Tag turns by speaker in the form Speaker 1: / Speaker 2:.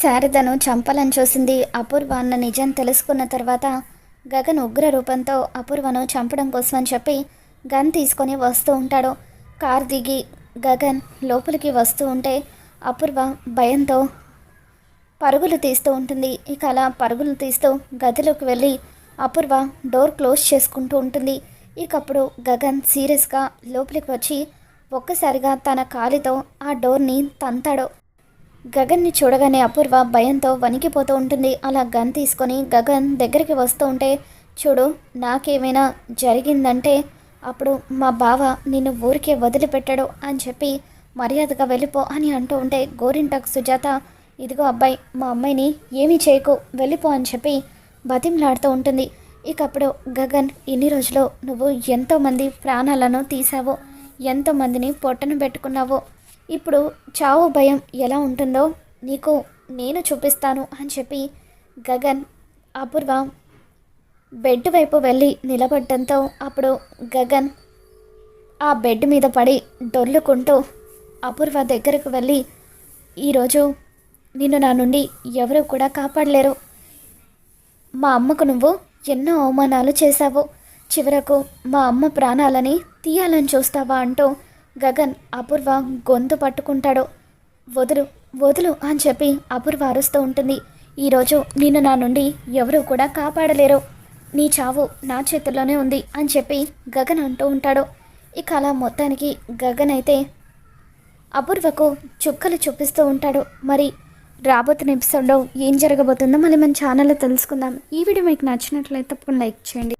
Speaker 1: శారదను చంపాలని చూసింది అపూర్వ అన్న నిజం తెలుసుకున్న తర్వాత గగన్ ఉగ్ర రూపంతో అపూర్వను చంపడం కోసం అని చెప్పి గన్ తీసుకొని వస్తూ ఉంటాడు. కార్ దిగి గగన్ లోపలికి వస్తూ ఉంటే అపూర్వ భయంతో పరుగులు తీస్తూ ఉంటుంది. ఇక అలా పరుగులు తీస్తూ గదిలోకి వెళ్ళి అపూర్వ డోర్ క్లోజ్ చేసుకుంటూ ఉంటుంది. ఇకప్పుడు గగన్ సీరియస్గా లోపలికి వచ్చి ఒక్కసారిగా తన కాలితో ఆ డోర్ని తంతాడు. గగన్ని చూడగానే అపూర్వ భయంతో వణికిపోతూ ఉంటుంది. అలా గన్ తీసుకొని గగన్ దగ్గరికి వస్తూ ఉంటే చూడు నాకేమైనా జరిగిందంటే అప్పుడు మా బావ నిన్ను ఊరికే వదిలిపెట్టాడు అని చెప్పి మర్యాదగా వెళ్ళిపో అని అంటూ ఉంటే గోరింటాకు సుజాత ఇదిగో అబ్బాయి మా అమ్మాయిని ఏమీ చేయకు వెళ్ళిపో అని చెప్పి బతిమలాడుతూ ఉంటుంది. ఇక అప్పుడు గగన్ ఇన్ని రోజులు నువ్వు ఎంతోమంది ప్రాణాలను తీసావు ఎంతోమందిని పొట్టను పెట్టుకున్నావో ఇప్పుడు చావు భయం ఎలా ఉంటుందో నీకు నేను చూపిస్తాను అని చెప్పి గగన్ అపూర్వ బెడ్ వైపు వెళ్ళి నిలబడటంతో అప్పుడు గగన్ ఆ బెడ్ మీద పడి డొల్లుకుంటూ అపూర్వ దగ్గరకు వెళ్ళి ఈరోజు నిన్ను నా నుండి ఎవరు కూడా కాపాడలేరు. మా అమ్మకు నువ్వు ఎన్నో అవమానాలు చేశావు. చివరకు మా అమ్మ ప్రాణాలని తీయాలని చూస్తావా? అంటూ గగన్ అపూర్వ గొంతు పట్టుకుంటాడో. వదులు వదులు అని చెప్పి అపూర్వ అరుస్తూ ఉంటుంది. ఈరోజు నిన్ను నా నుండి ఎవరూ కూడా కాపాడలేరు. నీ చావు నా చేతుల్లోనే ఉంది అని చెప్పి గగన్ అంటూ ఉంటాడు. ఇక అలా మొత్తానికి గగన్ అయితే అపూర్వకు చుక్కలు చూపిస్తూ ఉంటాడు. మరి రాబోతున్న ఎపిసోడ్లో ఏం జరగబోతుందో మళ్ళీ మన ఛానల్లో తెలుసుకుందాం. ఈ వీడియో మీకు నచ్చినట్లయితే తప్పకుండా లైక్ చేయండి.